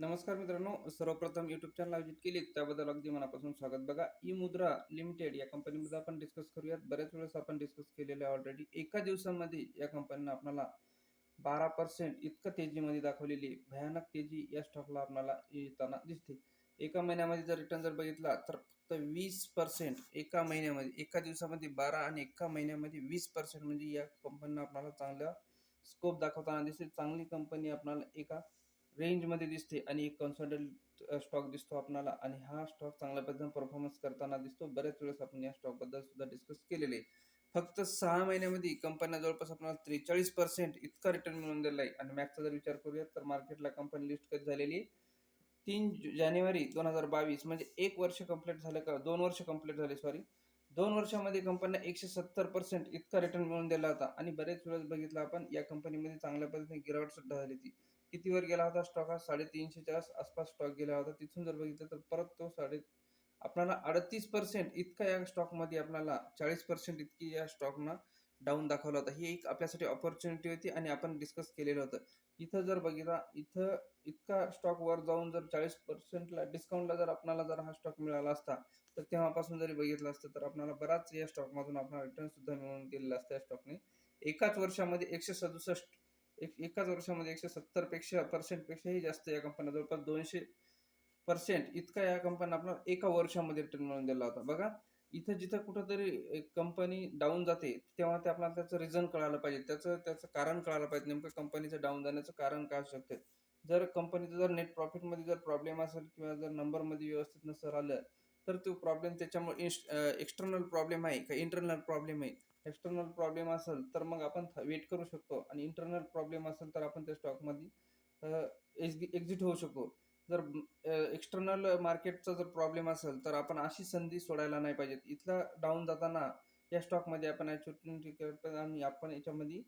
नमस्कार मित्रांनो सर्वप्रथम युट्यूब चॅनल आयोजित केली त्याबद्दल अगदी मनापासून स्वागत. बघा ई मुद्रा लिमिटेड या कंपनीमध्ये आपण डिस्कस करूयात. बऱ्याच वेळेस आपण डिस्कस केलेलं आहे ऑलरेडी एका दिवसामध्ये या कंपनीनं आपल्याला बारा पर्सेंट इतकं तेजीमध्ये दाखवलेली भयानक तेजी या स्टॉकला आपल्याला येताना दिसते. एका महिन्यामध्ये जर रिटर्न जर बघितला तर फक्त वीस पर्सेंट एका महिन्यामध्ये एका दिवसामध्ये बारा आणि एका महिन्यामध्ये वीस पर्सेंट म्हणजे या कंपनीनं आपल्याला चांगला स्कोप दाखवताना दिसते. चांगली कंपनी आपल्याला एका रेंजमध्ये दिसते आणि एक कन्सल्टंट स्टॉक दिसतो आपणाला आणि हा स्टॉक चांगल्या पद्धतीने परफॉर्मन्स करताना दिसतो. बऱ्याच वेळेस आपण या स्टॉकबद्दल सुद्धा डिस्कस केलेले आहे. फक्त सहा महिन्यामध्ये कंपन्या जवळपास आपल्याला त्रेचाळीस पर्सेंट इतका रिटर्न मिळून दिला आहे. आणि मॅक्सचा जर विचार करूयात तर मार्केटला कंपनी लिस्ट कधी झालेली आहे? तीन जानेवारी दोन हजार बावीस म्हणजे एक वर्ष कंप्लीट झालं का? दोन वर्ष कंप्लीट झाले सॉरी दोन वर्षामध्ये कंपन्या एकशे सत्तर पर्सेंट इतका रिटर्न मिळून दिला होता. आणि बरेच वेळेस बघितलं आपण या कंपनीमध्ये चांगल्या पद्धतीने गिरावट सुद्धा झाली ती कितीवर गेला होता स्टॉक हा साडेतीनशेच्या आसपास स्टॉक गेला होता. तिथून जर बघितलं तर परत तो साडे आपल्याला अडतीस पर्सेंट इतका या स्टॉकमध्ये आपल्याला चाळीस पर्सेंट इतकी या स्टॉकनं डाऊन दाखवला होता. ही एक आपल्यासाठी ऑपॉर्च्युनिटी होती आणि आपण डिस्कस केलेलं होतं. इथं जर बघितला इथं इतका स्टॉक वर जाऊन जर चाळीस पर्सेंटला डिस्काउंटला जर आपल्याला जर हा स्टॉक मिळाला असता तर तेव्हापासून जरी बघितलं असतं तर आपल्याला बराच या स्टॉकमधून आपला रिटर्न सुद्धा मिळवून दिलेला असतं या स्टॉकने एकाच वर्षामध्ये एकशे सदुसष्ट एक एकाच वर्षामध्ये एकशे सत्तरपेक्षा पर्सेंट पेक्षाही जास्त या कंपन्या जवळपास दोनशे पर्सेंट इतका या कंपन्या आपण एका वर्षामध्ये रिटर्न मिळून दिला होता. बघा इथं जिथं कुठंतरी एक कंपनी डाऊन जाते तेव्हा ते आपल्याला त्याचं रिझन कळालं पाहिजे. त्याचं त्याचं कारण कळालं पाहिजे. नेमकं कंपनीचं डाऊन जाण्याचं कारण काय असू शकते? जर कंपनीचं जर नेट प्रॉफिटमध्ये जर प्रॉब्लेम असेल किंवा जर नंबरमध्ये व्यवस्थित नसेल आलं तर तो प्रॉब्लेम त्याच्यामुळे एक्सटर्नल प्रॉब्लेम आहे का इंटरनल प्रॉब्लेम आहे? एक्सटर्नल प्रॉब्लेम असेल तर मग आपण वेट करू शकतो. आणि इंटरनल प्रॉब्लेम असेल तर आपण त्या स्टॉकमध्ये एक्झिट होऊ शकतो. जर एक्सटर्नल मार्केटचा जर प्रॉब्लेम असेल तर आपण अशी संधी सोडायला नाही पाहिजेत. इथला डाऊन जाताना या स्टॉकमध्ये आपण आणि आपण याच्यामध्ये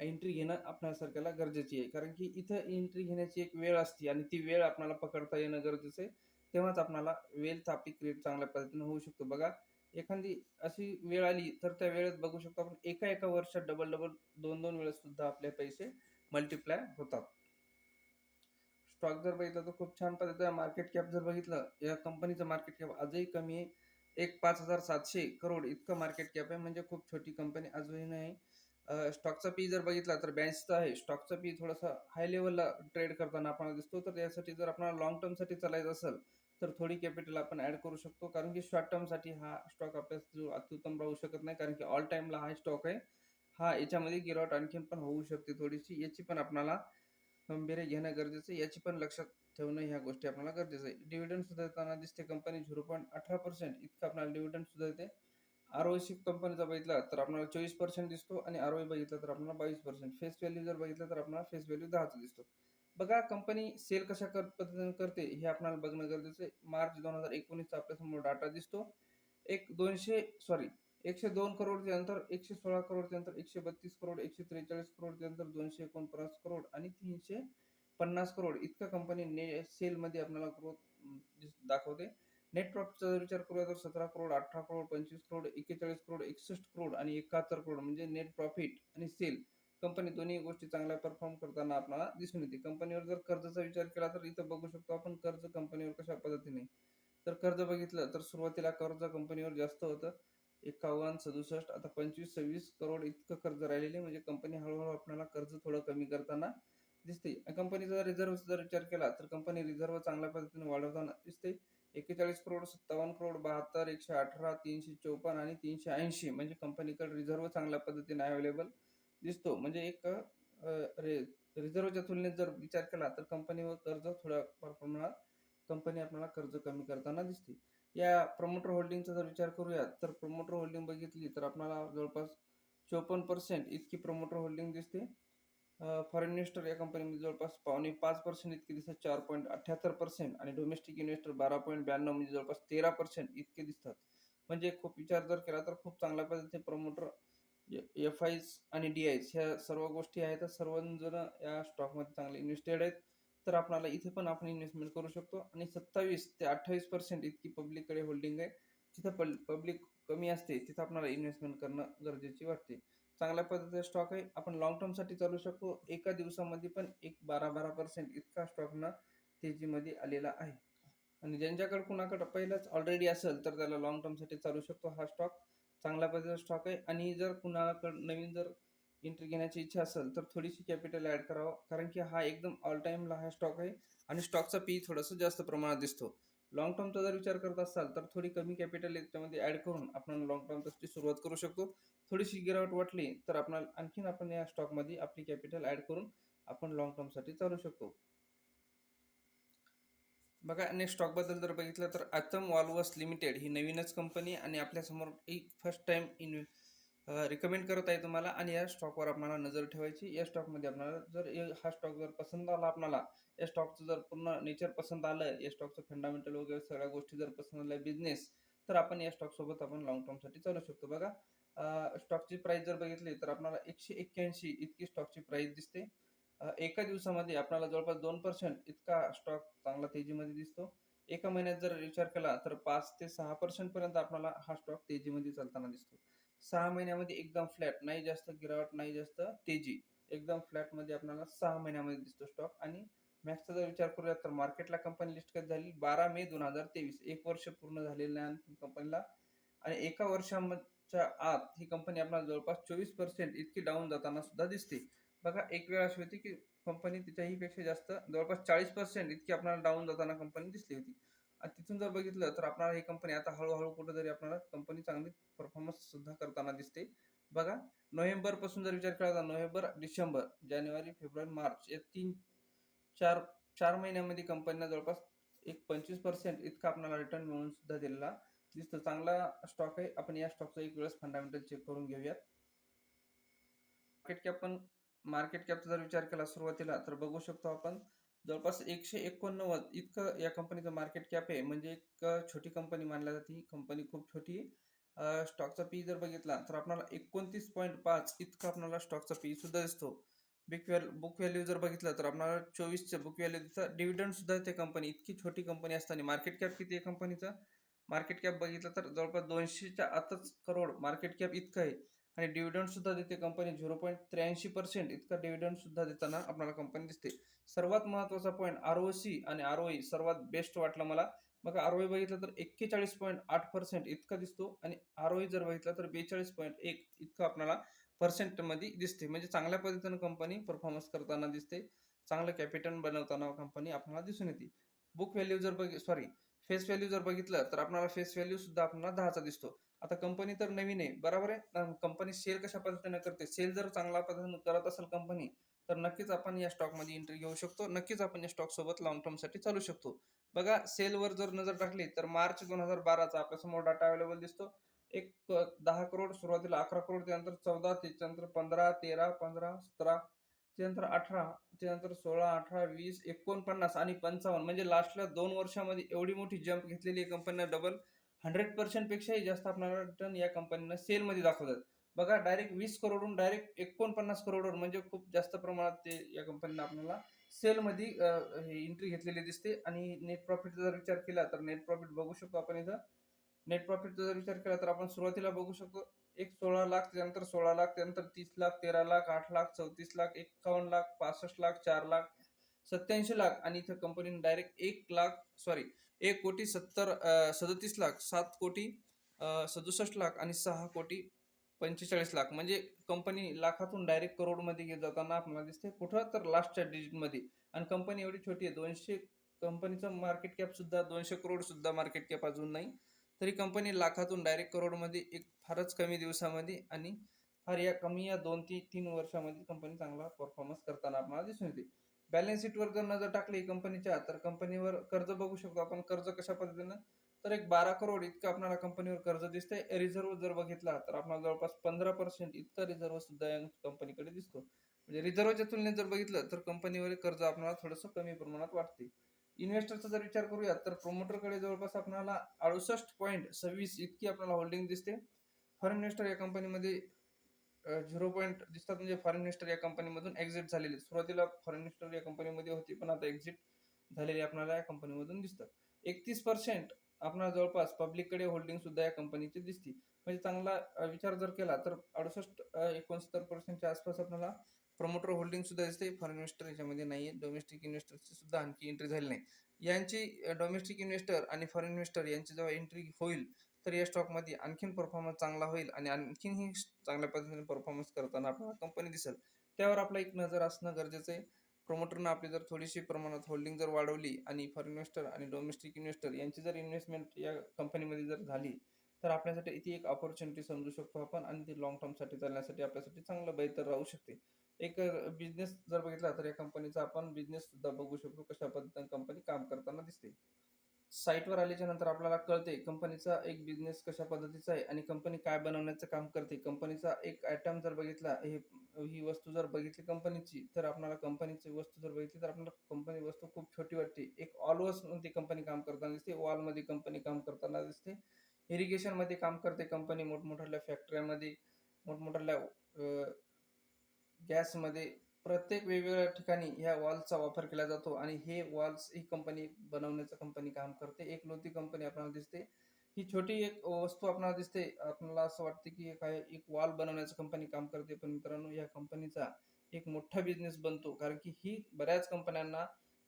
एंट्री घेणं आपल्यासारख्याला गरजेची आहे. कारण की इथं एंट्री घेण्याची एक वेळ असते आणि ती वेळ आपल्याला पकडता येणं गरजेचं आहे. तेव्हाच आपल्याला वेल्थ आपली क्रिएट चांगल्या पद्धतीने होऊ शकतो. बघा एखादी अशी वेळ आली तर त्या वेळेत बघू शकतो आपण. एका एका वर्षात डबल डबल दोन दोन वेळेस सुद्धा आपले पैसे मल्टिप्लाय होतात. स्टॉक जर बघितलं तर खूप छान पद्धतीने मार्केट कॅप जर बघितलं या कंपनीचं मार्केट कॅप आजही कमी आहे. एक पाच हजार सातशे करोड इतकं मार्केट कॅप आहे. म्हणजे खूप छोटी कंपनी अजूनही नाही. स्टॉकचा पी जर बघितला तर ब्याऐंशीचा आहे. स्टॉकचा पी थोडासा हाय लेवलला ट्रेड करताना आपल्याला दिसतो. तर यासाठी जर आपल्याला लॉंग टर्मसाठी चालायचं असेल तर थोडी कॅपिटल आपण ॲड करू शकतो. कारण की शॉर्ट टर्मसाठी हा स्टॉक आपल्या अत्युत्तम राहू शकत नाही. कारण की ऑल टाईमला हा स्टॉक आहे. हा याच्यामध्ये गिरावट आणखीन पण होऊ शकते थोडीशी. याची पण आपणाला गंभीर घेणं गरजेचं आहे. याची पण लक्षात ठेवणं ह्या गोष्टी आपल्याला गरजेचं आहे. डिव्हिडंड सुद्धा देताना दिसते कंपनी झिरो पॉईंट अठरा पर्सेंट इतकं आपल्याला डिव्हिडंड सुद्धा येते आर ओसी कंपनीचा बघितला तर आपल्याला चोवीस पर्सेंट दिसतो आणि आर ओ बघितला तर आपल्याला बावीस पर्सेंट फेस व्हॅल्यू जर बघितलं तर आपल्याला फेस व्हॅल्यू दहाचा दिसतो. बघा कंपनी सेल कशा कर पद्धतीने करते हे आपल्याला बघणं गरजेचं आहे. मार्च दोन हजार एकोणीसचा आपल्यासमोर डाटा दिसतो. एक दोनशे सॉरी एकशे दोन करोडच्या नंतर एकशे सोळा करोडच्या नंतर एकशे बत्तीस करोड एकशे त्रेचाळीस करोडच्या नंतर दोनशे एकोणपन्नास करोड आणि तीनशे पन्नास करोड. इतका कंपनी ने सेलमध्ये आपल्याला ग्रोथ दाखवते. नेट प्रॉफिटचा जर विचार करूया तर सतरा करोड अठरा करोड पंचवीस करोड एक्केचाळीस करोड एकसष्ट करोड आणि एकाहत्तर करोड. म्हणजे नेट प्रॉफिट आणि सेल कंपनी दोन्ही गोष्टी चांगल्या परफॉर्म करताना आपल्याला दिसून येते. कंपनीवर जर कर्जाचा विचार केला तर इथं बघू शकतो आपण कर्ज कंपनीवर कशा पद्धतीने. तर कर्ज बघितलं तर सुरुवातीला कर्ज कंपनीवर जास्त होतं. एकावन्न सदुसष्ट आता पंचवीस सव्वीस करोड इतकं कर्ज राहिलेले म्हणजे कंपनी हळूहळू आपल्याला कर्ज थोडं कमी करताना दिसते कंपनीचा रिझर्व्हचा जर विचार केला तर कंपनी रिझर्व्ह चांगल्या पद्धतीने वाढवताना दिसते एक्केचाळीस करोड सत्तावन्न करोड बहात्तर एकशे अठरा तीनशे चौपन्न आणि तीनशे ऐंशी म्हणजे कंपनीकडे रिझर्व्ह चांगल्या पद्धतीने अवेलेबल दिसतो. म्हणजे एक रे रिझर्व्हच्या तुलनेत जर विचार केला तर कंपनीवर कर्ज थोड्या प्रमाणात कंपनी आपल्याला कर्ज कमी करताना दिसते. या प्रमोटर होल्डिंगचा जर विचार करूया तर प्रमोटर होल्डिंग बघितली तर आपल्याला जवळपास चोपन्न पर्सेंट इतकी प्रमोटर होल्डिंग दिसते. फॉरेन इन्व्हेस्टर या कंपनीमध्ये जवळपास पावणे पाच पर्सेंट इतके दिसतात चार पॉईंट अठ्ठ्याहत्तर पर्सेंट आणि डोमेस्टिक इन्व्हेस्टर बारा पॉईंट ब्याण्णव म्हणजे जवळपास तेरा पर्सेंट इतके दिसतात. म्हणजे खूप विचार जर केला तर खूप चांगल्या पद्धतीने प्रमोटर एफ आयस आणि डी आयस ह्या सर्व गोष्टी आहेत. तर सर्वजण या स्टॉकमध्ये चांगले इन्व्हेस्टेड आहेत. तर आपणाला इथे पण आपण इन्व्हेस्टमेंट करू शकतो. आणि सत्तावीस ते अठ्ठावीस पर्सेंट इतकी पब्लिककडे होल्डिंग आहे. जिथं पल पब्लिक कमी असते तिथं आपणाला इन्व्हेस्टमेंट करणं गरजेची वाटते. चांगल्या पद्धतीचा स्टॉक आहे. आपण लॉंग टर्मसाठी चालू शकतो. एका दिवसामध्ये पण एक बारा बारा पर्सेंट इतका स्टॉकना तेजीमध्ये आलेला आहे. आणि ज्यांच्याकडे कुणाकडे पहिलाच ऑलरेडी असेल तर त्याला लॉंग टर्मसाठी चालू शकतो हा स्टॉक चांगल्या पद्धतीचा स्टॉक आहे. आणि जर कुणालाकडं नवीन जर एंट्री घेण्याची इच्छा असेल तर थोडीशी कॅपिटल ॲड करावं. कारण की हा एकदम ऑल टाईमला हा स्टॉक आहे. आणि स्टॉकचा पी थोडंसं जास्त प्रमाणात दिसतो. लॉंग टर्मचा जर विचार करत असाल तर थोडी कमी कॅपिटल याच्यामध्ये ॲड करून आपण लॉंग टर्मची सुरुवात करू शकतो. थोडीशी गिरावट वाटली तर आपण आणखीन आपण या स्टॉकमध्ये आपली कॅपिटल ॲड करून आपण लॉंग टर्मसाठी चालू शकतो. बघा नेक्स्ट स्टॉकबद्दल जर बघितलं तर अतम वॉल्वस लिमिटेड ही नवीनच कंपनी आणि आपल्यासमोर एक फर्स्ट टाइम इन रिकमेंड करत आहे तुम्हाला. आणि या स्टॉकवर आपल्याला नजर ठेवायची. या स्टॉकमध्ये आपल्याला जर हा स्टॉक जर पसंत आला आपल्याला या स्टॉकचं जर पूर्ण नेचर पसंत आलं या स्टॉकचं फंडामेंटल वगैरे सगळ्या गोष्टी जर पसंत आल्या बिझनेस तर आपण या स्टॉकसोबत आपण लॉंग टर्मसाठी चालू शकतो. बघा स्टॉकची प्राईस जर बघितली तर आपल्याला एकशे एक्क्याऐंशी इतकी स्टॉकची प्राईस दिसते. एका दिवसामध्ये आपल्याला जवळपास दोन पर्सेंट इतका स्टॉक चांगला तेजीमध्ये दिसतो. एका महिन्यात जर विचार केला तर पाच ते सहा पर्सेंट पर्यंत आपल्याला हा स्टॉक तेजीमध्ये चालताना दिसतो. सहा महिन्यामध्ये एकदम फ्लॅट नाही जास्त गिरावट नाही जास्त तेजी एकदम फ्लॅटमध्ये आपल्याला सहा महिन्यामध्ये दिसतो स्टॉक आणि मॅक्सचा जर विचार करूया तर मार्केटला कंपनी लिस्ट कधी झाली? बारा मे दोन हजार तेवीस. एक वर्ष पूर्ण झालेलं आहे आणखी कंपनीला आणि एका वर्षाच्या आत ही कंपनी आपल्याला जवळपास चोवीस पर्सेंट इतकी डाऊन जाताना सुद्धा दिसते. बघा एक वेळ अशी होती की कंपनी तिच्याही पेक्षा जास्त जवळपास चाळीस पर्सेंट इतकी आपल्याला डाऊन जाताना कंपनी दिसली होती. आणि तिथून जर बघितलं तर आपल्याला ही कंपनी आता हळूहळू कुठेतरी आपल्याला कंपनी चांगली परफॉर्मन्स सुद्धा करताना दिसते. बघा नोव्हेंबरपासून जर विचार केला तर नोव्हेंबर डिसेंबर जानेवारी फेब्रुवारी मार्च या तीन चार चार महिन्यामध्ये कंपनीला जवळपास एक पंचवीस पर्सेंट इतका आपल्याला रिटर्न मिळून सुद्धा दिलेला दिसतो. चांगला स्टॉक आहे. आपण या स्टॉकचा एक वेळेस फंडामेंटल चेक करून घेऊयात. मार्केट कॅप पण मार्केट कॅपचा जर विचार केला सुरुवातीला तर बघू शकतो आपण जवळपास एकशे एकोणनव्वद इतकं या कंपनीचं मार्केट कॅप आहे. म्हणजे एक छोटी कंपनी मानली जाते. ही कंपनी खूप छोटी आहे. स्टॉकचा पी जर बघितला तर आपल्याला एकोणतीस पॉईंट पाच इतका आपल्याला स्टॉकचा पी सुद्धा दिसतो. बिक व्हॅल्यू बुक व्हॅल्यू जर बघितलं तर आपल्याला चोवीसचं बुक व्हॅल्यू दिसतं डिव्हिडंड सुद्धा ते कंपनी इतकी छोटी कंपनी असताना मार्केट कॅप किती आहे कंपनीचं मार्केट कॅप बघितलं तर जवळपास दोनशेच्या आतच करोड मार्केट कॅप इतकं आहे. आणि डिव्हिडंड सुद्धा देते कंपनी झिरो पॉईंट त्र्याऐंशी पर्सेंट इतका डिव्हिडंड सुद्धा देताना आपल्याला कंपनी दिसते. सर्वात महत्त्वाचा पॉईंट आर ओ सी आणि आर ओई सर्वात बेस्ट वाटलं मला. मग आर ओ बघितलं तर एक्केचाळीस पॉईंट आठ पर्सेंट इतका दिसतो आणि आर ओई जर बघितलं तर बेचाळीस पॉईंट एक इतकं आपल्याला पर्सेंटमध्ये दिसते. म्हणजे चांगल्या पद्धतीनं कंपनी परफॉर्मन्स करताना दिसते. चांगलं कॅपिटल बनवताना कंपनी आपल्याला दिसून येते. बुक व्हॅल्यू जर बघ सॉरी फेस व्हॅल्यू जर बघितलं तर आपल्याला फेस व्हॅल्यू सुद्धा आपल्याला दहाचा दिसतो. आता कंपनी तर नवीन आहे. बरोबर आहे? कंपनी सेल कशा पद्धतीने करते? सेल जर चांगला पद्धतीने करत असेल कंपनी तर नक्कीच आपण या स्टॉकमध्ये एंट्री घेऊ शकतो. नक्कीच आपण या स्टॉक सोबत लॉंग टर्मसाठी चालू शकतो. बघा सेलवर जर नजर टाकली तर मार्च दोन हजार बाराचा आपल्यासमोर डाटा अवेलेबल दिसतो. एक दहा करोड सुरुवातीला अकरा करोड त्यानंतर चौदा त्याच्यानंतर पंधरा तेरा पंधरा सतरा त्यानंतर अठरा त्यानंतर सोळा अठरा वीस एकोणपन्नास आणि पंचावन्न. म्हणजे लास्टला दोन वर्षामध्ये एवढी मोठी जंप घेतलेली आहे कंपनीनं डबल हंड्रेड पर्सेंटपेक्षाही जास्त आपल्याला रिटर्न या कंपनीनं सेलमध्ये दाखवतात. बघा डायरेक्ट वीस करोडून डायरेक्ट एकोणपन्नास करोडवर म्हणजे खूप जास्त प्रमाणात ते या कंपनीनं आपल्याला सेलमध्ये एंट्री घेतलेली दिसते. आणि नेट प्रॉफिटचा जर विचार केला तर नेट प्रॉफिट बघू शकतो आपण इथं. नेट प्रॉफिटचा जर विचार केला तर आपण सुरुवातीला बघू शकतो एक सोळा लाख त्यानंतर सोळा लाख त्यानंतर तीस लाख तेरा लाख आठ लाख चौतीस लाख एक्कावन्न लाख पासष्ट लाख चार लाख सत्याऐंशी लाख आणि इथं कंपनीने डायरेक्ट एक लाख सॉरी एक कोटी सत्तर सदतीस लाख सात कोटी सदुसष्ट लाख आणि सहा कोटी पंचेचाळीस लाख. म्हणजे कंपनी लाखातून डायरेक्ट करोडमध्ये घेत जाताना आपल्याला दिसते कुठं तर लास्टच्या डिजिटमध्ये आणि कंपनी एवढी छोटी आहे दोनशे कंपनीचं मार्केट कॅप सुद्धा दोनशे करोड सुद्धा मार्केट कॅप अजून नाही. तरी कंपनी लाखातून डायरेक्ट करोडमध्ये एक फारच कमी दिवसामध्ये आणि फार या कमी या दोन ती तीन वर्षामध्ये कंपनी चांगला परफॉर्मन्स करताना आपल्याला दिसून येते. बॅलन्स शीटवर जर नजर टाकली कंपनीच्या तर कंपनीवर कर्ज बघू शकतो. आपण कर्ज कशा पद्धतीनं? तर एक बारा करोड इतकं आपल्याला कंपनीवर कर्ज दिसतंय. रिझर्व्ह जर बघितला तर आपल्याला जवळपास पंधरा पर्सेंट इतका रिझर्व्ह सुद्धा या कंपनीकडे दिसतो. म्हणजे रिझर्व्हच्या तुलनेत जर बघितलं तर कंपनीवर कर्ज आपल्याला थोडंसं कमी प्रमाणात वाटते. इन्व्हेस्टरचा जर विचार करूया तर प्रोमोटरकडे जवळपास आपल्याला अडुसष्ट पॉईंट सव्वीस इतकी आपल्याला होल्डिंग दिसते. फॉरेन इन्व्हेस्टर या कंपनीमध्ये झिरो पॉईंट दिसतात म्हणजे फॉरेन मिनिस्टर या कंपनीमधून एक्झिट झालेले. सुरुवातीला फॉरेन मिनिस्टर या कंपनीमध्ये होती पण आता एक्झिट झालेली आपल्याला या कंपनीमधून दिसतात. एकतीस पर्सेंट आपणा जवळपास पब्लिककडे होल्डिंग सुद्धा या कंपनीची दिसते. म्हणजे चांगला विचार जर केला तर अडुसष्ट एकोणसत्तर पर्सेंटच्या आसपास आपल्याला प्रमोटर होल्डिंग सुद्धा दिसते. फॉरेन इन्व्हेस्टर याच्यामध्ये नाही आहे डोमेस्टिक इन्व्हेस्टरची सुद्धा आणखी एंट्री झाली नाही. यांची डोमेस्टिक इन्व्हेस्टर आणि फॉरेन इन्व्हेस्टर यांची जेव्हा एंट्री होईल तर या स्टॉकमध्ये आणखीन परफॉर्मन्स चांगला होईल आणि आणखीनही चांगल्या पद्धतीने परफॉर्मन्स करताना आपल्याला कंपनी दिसेल. त्यावर आपला एक नजर असणं गरजेचं आहे. प्रोमोटरनं आपली जर थोडीशी प्रमाणात होल्डिंग जर वाढवली आणि फॉरेन इन्व्हेस्टर आणि डोमेस्टिक इन्व्हेस्टर यांची जर इन्व्हेस्टमेंट या कंपनीमध्ये जर झाली तर आपल्यासाठी ती एक ऑपॉर्च्युनिटी समजू शकतो आपण आणि ती लॉंग टर्मसाठी चालण्यासाठी आपल्यासाठी चांगलं बेहतर राहू शकते. एक बिझनेस जर बघितला तर या कंपनीचा आपण बिझनेस सुद्धा बघू शकतो कशा पद्धतीने कंपनी काम करताना दिसते. साईटवर आल्याच्यानंतर आपल्याला कळते कंपनीचा एक बिझनेस कशा पद्धतीचा आहे आणि कंपनी काय बनवण्याचं काम करते. कंपनीचा एक आयटम जर बघितला हे ही वस्तू जर बघितली कंपनीची तर आपल्याला कंपनीची वस्तू जर बघितली तर आपल्याला कंपनी वस्तू खूप छोटी वाटते. एक ऑलवसमध्ये कंपनी काम करताना दिसते वॉलमध्ये कंपनी काम करताना दिसते. इरिगेशनमध्ये काम करते कंपनी मोठमोठ्या फॅक्टऱ्यांमध्ये मोठमोठ्या गॅसमध्ये प्रत्येक वेगवेगळ्या ठिकाणी ह्या वॉल्सचा वापर केला जातो आणि हे वॉल्स ही कंपनी बनवण्याचं कंपनी काम करते. एक लोती कंपनी आपल्याला दिसते. ही छोटी एक वस्तू आपल्याला दिसते. आपल्याला असं वाटते की काय एक वॉल बनवण्याचं कंपनी काम करते. पण मित्रांनो या कंपनीचा एक मोठा बिझनेस बनतो. कारण की ही बऱ्याच कंपन्यांना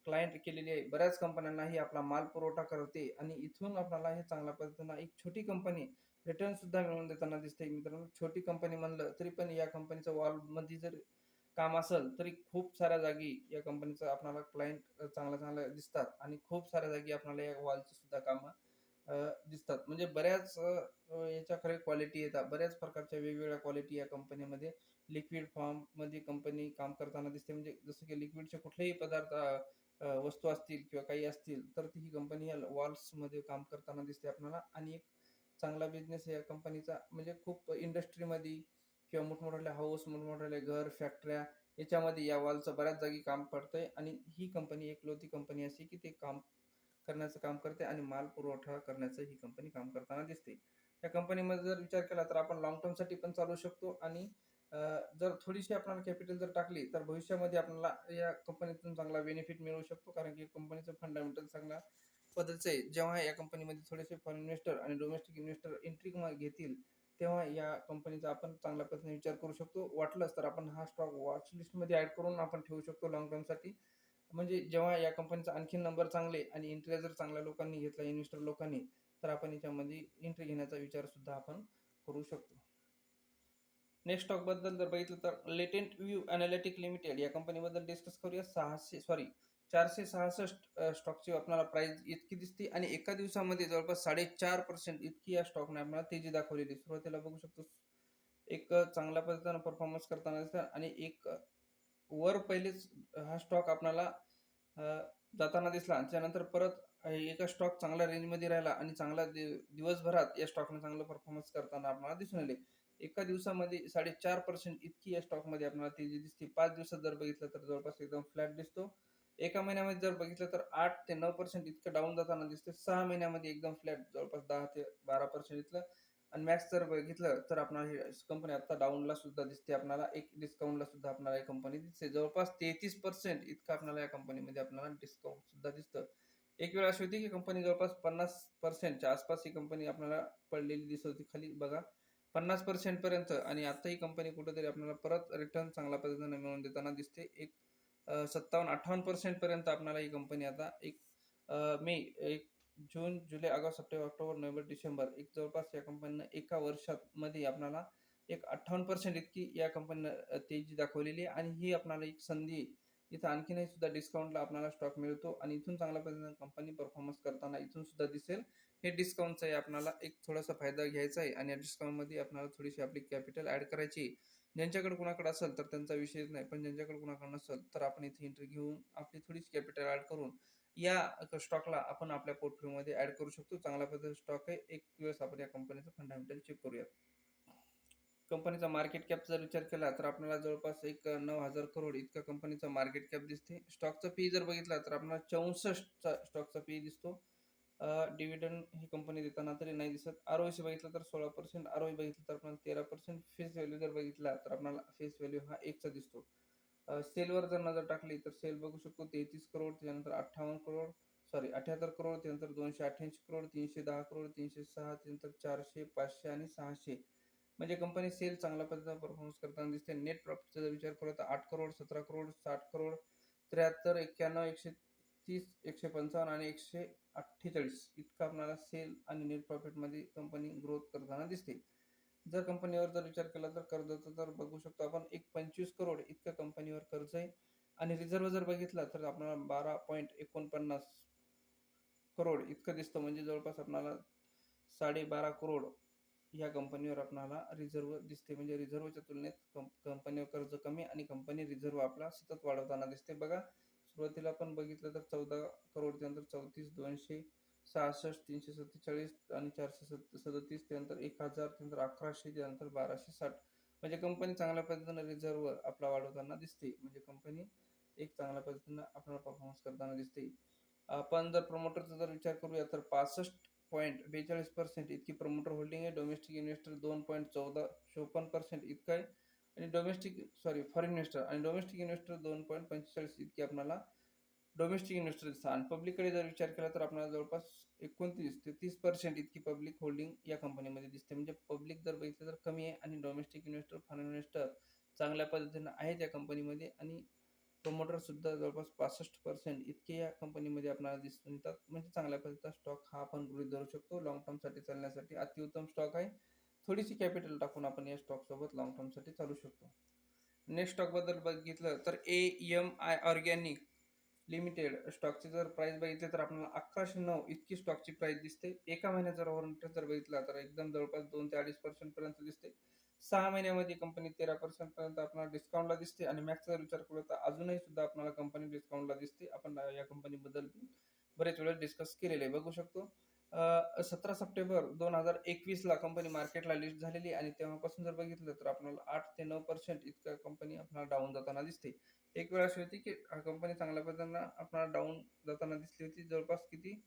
क्लायंट केलेली आहे. बऱ्याच कंपन्यांना ही आपला माल पुरवठा करते. आणि इथून आपल्याला हे चांगल्या पद्धतीनं एक छोटी कंपनी रिटर्न सुद्धा मिळवून देताना दिसते. मित्रांनो छोटी कंपनी म्हणलं तरी पण या कंपनीचं वॉलमध्ये जर काम असेल तरी खूप साऱ्या जागी या कंपनीचं आपणाला क्लायंट चांगल्या चांगल्या दिसतात आणि खूप साऱ्या जागी आपल्याला या वॉलची सुद्धा कामं दिसतात. म्हणजे बऱ्याच याच्या खरे क्वालिटी येतात. बऱ्याच प्रकारच्या वेगवेगळ्या क्वालिटी या कंपनीमध्ये लिक्विड फॉर्ममध्ये कंपनी काम करताना दिसते. म्हणजे जसं की लिक्विडचे कुठलेही पदार्थ वस्तू असतील किंवा काही असतील तर ती ही कंपनी या वॉल्समध्ये काम करताना दिसते आपल्याला आणि एक चांगला बिझनेस या कंपनीचा म्हणजे खूप इंडस्ट्रीमध्ये किंवा मोठमोठ्याले हाऊस मोठमोठ्याले घर फॅक्टऱ्या याच्यामध्ये या वॉलचं बऱ्याच जागी काम पडतंय. आणि ही कंपनी एकलौती कंपनी अशी की ते काम करण्याचं काम करते आणि माल पुरवठा करण्याचं ही कंपनी काम करताना दिसते. या कंपनीमध्ये जर विचार केला तर आपण लॉंग टर्मसाठी पण चालू शकतो आणि जर थोडीशी आपल्याला कॅपिटल जर टाकली तर भविष्यामध्ये आपल्याला या कंपनीतून चांगला बेनिफिट मिळू शकतो. कारण की कंपनीचं फंडामेंटल चांगला पद्धतीचं आहे. जेव्हा या कंपनीमध्ये थोडेसे फॉरेन इन्व्हेस्टर आणि डोमेस्टिक इन्व्हेस्टर एंट्री घेतील तेव्हा या कंपनीचा आपण चांगल्या पद्धतीने विचार करू शकतो. वाटलंच तर आपण हा स्टॉक वॉच लिस्टमध्ये ॲड करून आपण ठेवू शकतो लॉंग टर्मसाठी म्हणजे जेव्हा या कंपनीचा आणखी नंबर चांगले आणि एंट्री जर चांगल्या लोकांनी घेतला इन्व्हेस्टर लोकांनी तर आपण याच्यामध्ये एंट्री घेण्याचा विचार सुद्धा आपण करू शकतो. नेक्स्ट स्टॉकबद्दल जर बघितलं तर लेटेंट व्यू अनालिटिक लिमिटेड या कंपनीबद्दल डिस्कस करूया. सहाशे सॉरी चारशे सहासष्ट स्टॉकची आपल्याला प्राइस इतकी दिसते आणि एका दिवसामध्ये जवळपास साडेचार पर्सेंट इतकी या स्टॉकने आपल्याला तेजी दाखवलेली सुरुवातीला बघू शकतो एक चांगल्या पद्धतीनं परफॉर्मन्स करताना दिसतात आणि एक वर पहिलेच हा स्टॉक आपल्याला जाताना दिसला त्यानंतर परत एका स्टॉक चांगल्या रेंजमध्ये राहिला आणि चांगला दिवसभरात या स्टॉकने चांगलं परफॉर्मन्स करताना आपल्याला दिसून आले. एका दिवसामध्ये साडेचार पर्सेंट इतकी या स्टॉकमध्ये आपल्याला तेजी दिसते पाच दिवसात जर बघितलं तर जवळपास एकदम फ्लॅट दिसतो. एका महिन्यामध्ये जर बघितलं तर आठ ते नऊ पर्सेंट इतकं डाऊन जाताना दिसते सहा महिन्यामध्ये एकदम फ्लॅट जवळपास दहा ते बारा पर्सेंट इथलं आणि मॅक्स जर बघितलं तर आपणाला ही कंपनी आता डाऊनला सुद्धा दिसते. आपल्याला एक डिस्काउंटला सुद्धा आपल्याला ही कंपनी दिसते. जवळपास तेहतीस पर्सेंट इतकं आपल्याला या कंपनीमध्ये आपल्याला डिस्काउंट सुद्धा दिसतं. एक वेळ अशी होती की कंपनी जवळपास पन्नास पर्सेंटच्या आसपास ही कंपनी आपल्याला पडलेली दिसत होती. खाली बघा. पन्नास पर्सेंट पर्यंत आणि आता ही कंपनी कुठेतरी आपल्याला परत रिटर्न चांगल्या पद्धतीने मिळवून देताना दिसते. एक सत्तावन्न अठ्ठावन्न पर्सेंटपर्यंत आपणाला ही कंपनी आता एक मे एक जून जुलै August September October November December एक जवळपास या कंपनीनं एका वर्षामध्ये आपणाला एक अठ्ठावन्न पर्सेंट इतकी या कंपनीनं तेजी दाखवलेली आहे आणि ही आपणाला एक संधी इथं आणखीनही सुद्धा डिस्काउंटला आपल्याला स्टॉक मिळतो आणि इथून चांगल्या पद्धतीने कंपनी परफॉर्मन्स करताना इथून सुद्धा दिसेल. हे डिस्काउंटचं आपल्याला एक थोडासा फायदा घ्यायचा आहे आणि या डिस्काउंटमध्ये आपल्याला थोडीशी आपली कॅपिटल ॲड करायची ज्यांच्याकडे कुणाकडे असेल तर त्यांचा विषयच नाही पण ज्यांच्याकडे कुणाकडे नसेल तर आपण इथे एंट्री घेऊन आपली थोडीशी कॅपिटल ॲड करून या स्टॉकला आपण आपल्या पोर्टफोलिओमध्ये ॲड करू शकतो. चांगल्या पद्धतीचा स्टॉक आहे. एक दिवस आपण या कंपनीचं फंडामेंटल चेक करूयात. कंपनीचा मार्केट कॅप जर विचार केला तर आपल्याला जवळपास एक नऊ हजार करोड इतका कंपनीचा मार्केट कॅप दिसते. स्टॉकचा पी जर बघितला तर आपल्याला चौसष्टचा स्टॉकचा पी दिसतो. डिव्हिडंड ही कंपनी देताना तरी नाही दिसत. आर ओसी बघितलं तर सोळा पर्सेंट आर ओई बघितलं तर आपल्याला तेरा पर्सेंट फेस व्हॅल्यू जर बघितला तर आपल्याला फेस व्हॅल्यू हा एकचा दिसतो. सेलवर जर नजर टाकली तर सेल बघू शकतो तेहतीस करोड त्यानंतर अठ्ठावन्न करोड सॉरी अठ्याहत्तर करोड त्यानंतर दोनशे अठ्ठ्याऐंशी करोड तीनशे दहा करोड तीनशे सहा त्यानंतर चारशे पाचशे आणि सहाशे. म्हणजे कंपनी सेल चांगल्या पद्धतीने परफॉर्मन्स करताना दिसते नेट प्रॉफिटचा जर विचार करू तर आठ करोड सतरा करोड साठ करोड त्र्याहत्तर एक्क्याण्णव एकशे तीस एकशे पंचावन्न आणि एकशे अठ्ठेचाळीस इतका आपल्याला सेल आणि नेट प्रॉफिटमध्ये कंपनी ग्रोथ करताना दिसते जर कंपनीवर जर विचार केला तर कर्जाचा जर बघू शकतो आपण एक पंचवीस करोड इतक्या कंपनीवर कर्ज आहे. आणि रिझर्व जर बघितला तर आपल्याला बारा पॉईंट एकोणपन्नास करोड इतकं दिसतं. म्हणजे जवळपास आपल्याला साडेबारा करोड ह्या कंपनीवर आपणाला रिझर्व दिसते. म्हणजे रिझर्वच्या तुलनेत कंप कंपनीवर कर्ज कमी आणि कंपनी रिझर्व आपला सतत वाढवताना दिसते. बघा सुरुवातीला आपण बघितलं तर चौदा करोड त्यानंतर चौतीस दोनशे सहासष्ट तीनशे सत्तेचाळीस आणि चारशे सत् सदतीस त्यानंतर एक हजार त्यानंतर अकराशे त्यानंतर बाराशे साठ. म्हणजे कंपनी चांगल्या पद्धतीनं रिझर्व आपला वाढवताना दिसते. म्हणजे कंपनी एक चांगल्या पद्धतीनं आपल्याला परफॉर्मन्स करताना दिसते. आपण जर प्रमोटरचा जर विचार करूया तर पासष्ट पॉईंट बेचाळीस पर्सेंट इतकी प्रमोटर होल्डिंग आहे. डोमेस्टिक इन्व्हेस्टर दोन पॉईंट चौदा चोपन्न पर्सेंट इतकं आहे. आणि डोमेस्टिक सॉरी फॉरेन इन्व्हेस्टर आणि डोमेस्टिक इन्व्हेस्टर दोन पॉईंट पंचेचाळीस इतकी आपल्याला डोमेस्टिक इन्व्हेस्टर दिसतात. आणि पब्लिककडे जर विचार केला तर आपल्याला जवळपास एकोणतीस ते तीस पर्सेंट इतकी पब्लिक होल्डिंग या कंपनीमध्ये दिसते. म्हणजे पब्लिक जर बघितलं तर कमी आहे आणि डोमेस्टिक इन्व्हेस्टर फॉरेन इन्व्हेस्टर चांगल्या पद्धतीनं आहेत या कंपनीमध्ये आणि प्रमोटर सुद्धा जवळपास पासष्ट पर्सेंट इतके या कंपनीमध्ये आपल्याला दिसून येतात. म्हणजे चांगल्या पद्धतीचा स्टॉक हा आपण गृहित धरू शकतो. लॉंग टर्मसाठी चालण्यासाठी अतिउत्तम स्टॉक आहे. थोडीशी कॅपिटल टाकून आपण या स्टॉक सोबत लॉंग टर्मसाठी चालू शकतो. नेक्स्ट स्टॉकबद्दल बघितलं तर A M I organic limited स्टॉकची जर प्राइस बघितली तर आपल्याला अकराशे नऊ इतकी स्टॉकची प्राइस दिसते. एका महिन्याचा जर ओव्हर जर बघितला तर एकदम जवळपास दोन ते अडीच पर्सेंट पर्यंत दिसते. सहा महिन्यामध्ये कंपनी तेरा पर्सेंट पर्यंत आपल्याला डिस्काउंटला दिसते आणि मॅक्सचा जर विचार केला तर अजूनही सुद्धा आपल्याला कंपनी डिस्काउंटला दिसते. आपण या कंपनीबद्दल बरेच वेळेस डिस्कस केलेले बघू शकतो. सतरा सप्टेंबर दोन हजार एकवीसला कंपनी मार्केटला लिस्ट झालेली आणि तेव्हापासून जर बघितलं तर आपल्याला आठ ते नऊ पर्सेंट इतका कंपनी आपल्याला डाऊन जाताना दिसते. एक वेळ अशी होती की कंपनी चांगल्या पद्धतीनं आपल्याला डाऊन जाताना दिसली होती. जवळपास किती?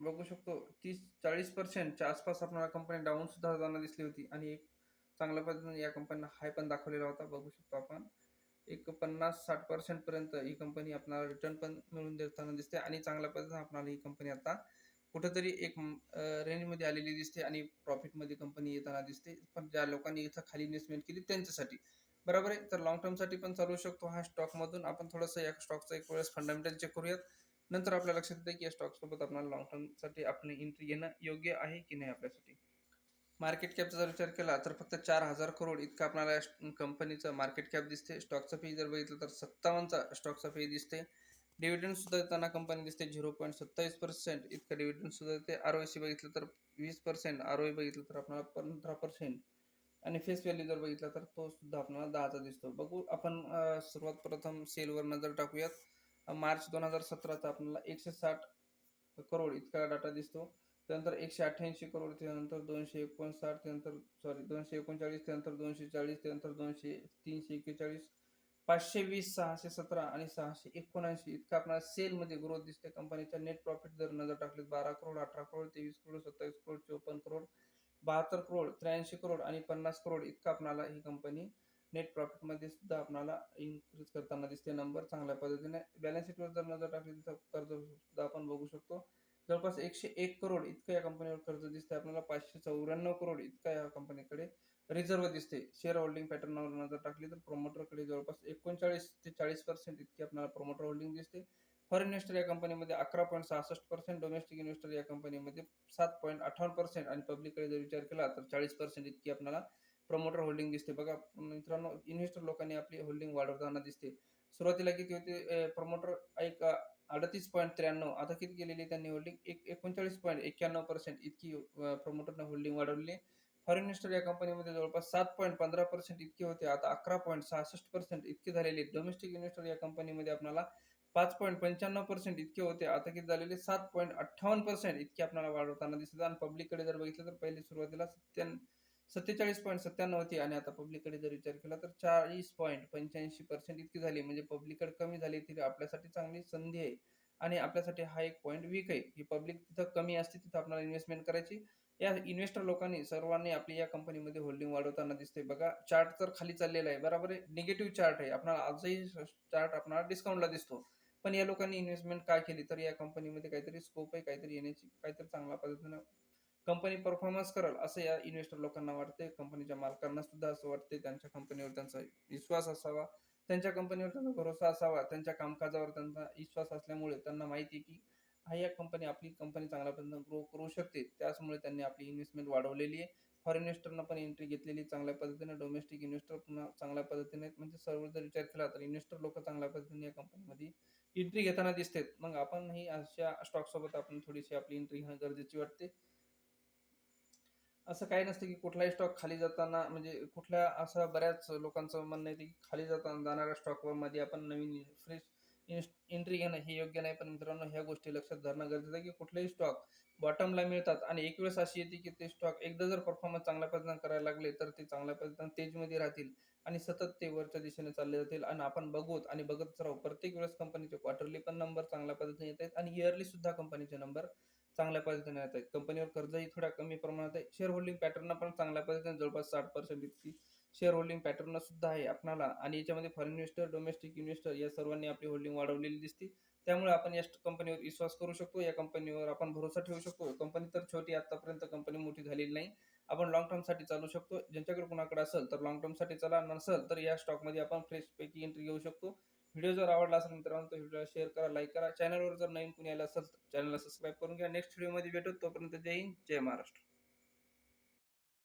बघू शकतो. तीस चाळीस पर्सेंटच्या आसपास आपल्याला कंपनी डाऊन सुद्धा जाताना दिसली होती. आणि एक चांगल्या पद्धतीने या कंपनीनं हाय पण दाखवलेला होता. बघू शकतो आपण. एक पन्नास साठ पर्सेंट पर्यंत ही कंपनी आपल्याला रिटर्न पण मिळून देताना दिसते. आणि चांगल्या पद्धतीने आपल्याला ही कंपनी आता कुठेतरी एक रेंजमध्ये आलेली दिसते आणि प्रॉफिटमध्ये कंपनी येताना दिसते. पण ज्या लोकांनी इथं खाली इन्व्हेस्टमेंट केली त्यांच्यासाठी. बरोबर आहे? तर लॉंग टर्मसाठी पण चालू शकतो हा स्टॉकमधून आपण थोडंसं या स्टॉकचा एक वेळेस फंडामेंटल चेक करूयात. नंतर आपल्या लक्षात येतं की या स्टॉकसोबत आपल्याला लॉंग टर्मसाठी आपली एंट्री घेणं योग्य आहे की नाही आपल्यासाठी? मार्केट कॅपचा जर विचार केला तर फक्त चार हजार करोड इतका आपल्याला कंपनीचं मार्केट कॅप दिसते. स्टॉकचा फी जर बघितलं तर सत्तावन्नचा स्टॉकचा फी दिसते. डिव्हिडंड सुद्धा देताना कंपनी दिसते झिरो पॉईंट सत्तावीस पर्सेंट इतकं डिव्हिडंड सुद्धा देते. आर ओ सी बघितलं तर वीस पर्सेंट आर ओ बघितलं तर आपल्याला पंधरा पर्सेंट आणि फेस व्हॅल्यू जर बघितला तर तो सुद्धा आपल्याला दहाचा दिसतो. बघू आपण सुरुवात प्रथम सेलवर नजर टाकूयात. मार्च दोन हजार सतराचा आपल्याला एकशे साठ करोड इतका डाटा दिसतो. त्यानंतर एकशे अठ्ठ्याऐंशी करोड त्यानंतर दोनशे एकोणसाठ त्यानंतर सॉरी दोनशे एकोणचाळीस त्यानंतर दोनशे चाळीस त्यानंतर दोनशे तीनशे एक्केचाळीस पाचशे वीस सहाशे सतरा आणि सहाशे एकोणऐंशी. इतका आपल्याला सेलमध्ये ग्रोथ दिसते कंपनीच्या नेट प्रॉफिट जर नजर टाकली बारा करोड अठरा करोड तेवीस करोड सत्तावीस करोड चोपन्न करोड बहात्तर करोड त्र्याऐंशी करोड आणि पन्नास करोड इतका आपणाला ही कंपनी नेट प्रॉफिटमध्ये सुद्धा आपणाला इन्क्रीज करताना दिसते. नंबर चांगल्या पद्धतीने. बॅलन्स शीटवर जर नजर टाकली तर कर्ज सुद्धा आपण बघू शकतो. जवळपास एकशे एक करोड इतकं या कंपनीवर कर्ज दिसते आपल्याला पाचशे चौऱ्याण्णव करोड इतका या कंपनीकडे रिझर्व दिसते शेअर होल्डिंग पॅटर्नवर नजर टाकली तर प्रोमोटरकडे जवळपास एकोणचाळीस ते चाळीस पर्सेंट इतकी आपल्याला प्रोमोटर होल्डिंग दिसते. फॉरेन इन्व्हेस्टर या कंपनीमध्ये अकरा पॉईंट सहासष्ट पर्सेंट डोमेस्टिक इन्व्हेस्टर या कंपनीमध्ये सात पॉईंट अठ्ठावन्न पर्सेंट आणि पब्लिककडे जर विचार केला तर चाळीस पर्सेंट इतकी आपल्याला प्रमोटर होल्डिंग दिसते. बघा मित्रांनो इन्व्हेस्टर लोकांनी आपली होल्डिंग वाढवताना दिसते. सुरुवातीला किती होते? प्रमोटर एक अडतीस पॉईंट त्र्याण्णव. आता किती गेलेली त्यांनी होल्डिंग एक एकोणचाळीस पॉईंट एक्क्याण्णव पर्सेंट इतकी प्रमोटरने होल्डिंग वाढवली फॉरेन इन्व्हेस्टर या कंपनीमध्ये जवळपास सात पॉईंट पंधरा पर्सेंट इतके होते. आता अकरा पॉईंट सहासष्ट पर्सेंट इतके झालेले डोमेस्टिक इन्व्हेस्टर या कंपनीमध्ये आपल्याला पाच पॉईंट पंच्याण्णव पर्सेंट इतके होते. आता किती झालेले सात पॉईंट अठ्ठावन्न पर्सेंट इतके आपल्याला वाढवताना दिसतात आणि पब्लिककडे जर बघितलं तर पहिले सुरुवातीला सत्त्याण्णव सत्तेचाळीस पॉईंट सत्त्याण्णव होती आणि आता पब्लिककडे जर विचार केला तर चाळीस पॉईंट पंच्याऐंशी पर्सेंट इतकी झाली. म्हणजे पब्लिककडे कमी झाली तरी आपल्यासाठी चांगली संधी आहे. आणि आपल्यासाठी हा एक पॉईंट वीक आहे. की पब्लिक तिथं कमी असते तिथं आपल्याला इन्व्हेस्टमेंट करायची. या इन्व्हेस्टर लोकांनी सर्वांनी आपली या कंपनीमध्ये होल्डिंग वाढवताना दिसते बघा चार्ट तर खाली चाललेला आहे. बरोबर आहे? निगेटिव्ह चार्ट आहे. आपणाला आजही चार्ट आपणाला डिस्काउंटला दिसतो. पण या लोकांनी इन्व्हेस्टमेंट काय केली? तर या कंपनीमध्ये काहीतरी स्कोप आहे. काहीतरी येण्याची काहीतरी चांगल्या पद्धतीनं कंपनी परफॉर्मन्स करेल असं या इन्व्हेस्टर लोकांना वाटते कंपनीच्या मालकांना सुद्धा असं वाटते त्यांच्या कंपनीवर त्यांचा विश्वास असावा. त्यांच्या कंपनीवर त्यांचा भरोसा असावा. त्यांच्या कामकाजावर त्यांचा विश्वास असल्यामुळे त्यांना माहिती आहे की हा या कंपनी आपली कंपनी चांगल्या ग्रो करू शकते. त्याचमुळे त्यांनी आपली इन्व्हेस्टमेंट वाढवलेली आहे. फॉरेन इन्व्हेस्टरनं पण एंट्री घेतलेली चांगल्या पद्धतीने. डोमेस्टिक इन्व्हेस्टर पुन्हा चांगल्या पद्धतीने म्हणजे सर्व जर विचार केला तर इन्व्हेस्टर लोक चांगल्या पद्धतीने या कंपनीमध्ये एंट्री घेताना दिसतात. मग आपणही अशा स्टॉकसोबत आपण थोडीशी आपली एंट्री घेणं गरजेची वाटते. असं काही नसतं की कुठलाही स्टॉक खाली जाताना म्हणजे कुठल्या असं बऱ्याच लोकांचं म्हणणं आहे की खाली जाताना जाणाऱ्या स्टॉकवर मध्ये आपण नवीन फ्रेश एंट्री घेणं हे योग्य नाही पण मित्रांनो ह्या गोष्टी लक्षात धरणं गरजेचं आहे की कुठलेही स्टॉक बॉटमला मिळतात आणि एक वेळेस अशी येते की ते स्टॉक एकदा जर परफॉर्मन्स चांगल्या पद्धतीने करायला लागले तर ते चांगल्या पद्धतीने तेजमध्ये राहतील आणि सतत ते वरच्या दिशेने चालले जातील. आणि आपण बघूत आणि बघत राहू प्रत्येक वेळेस कंपनीचे क्वार्टरली पण नंबर चांगल्या पद्धतीने येत आहेत आणि इयरली सुद्धा कंपनीचे नंबर चांगल्या पद्धतीने येत आहेत. कंपनीवर कर्जही थोड्या कमी प्रमाणात आहे. शेअर होल्डिंग पॅटर्न पण चांगल्या पद्धतीने जवळपास साठ पर्सेंट इतकी शेअर होल्डिंग पॅटर्न सुद्धा आहे आपणाला. आणि याच्यामध्ये फॉरेन इन्व्हेस्टर डोमेस्टिक इन्व्हेस्टर या सर्वांनी आपली होल्डिंग वाढवलेली दिसते. त्यामुळे आपण या कंपनीवर विश्वास करू शकतो. या कंपनीवर आपण भरोसा ठेवू शकतो. कंपनी तर छोटी आतापर्यंत कंपनी मोठी झालेली नाही. आपण लॉंग टर्मसाठी चालू शकतो. ज्यांच्याकडे कुणाकडे असेल तर लॉंग टर्मसाठी चला. नसेल तर या स्टॉकमध्ये आपण फ्रेश पैकी एंट्री घेऊ शकतो. व्हिडिओ जर आवडला असेल मित्रांनो तर व्हिडिओला शेअर करा लाईक करा. चॅनलवर जर नवीन कुणी आलं असेल तर चॅनलला सबस्क्राईब करून घ्या. नेक्स्ट व्हिडिओमध्ये भेटू. तोपर्यंत जय हिंद जय महाराष्ट्र.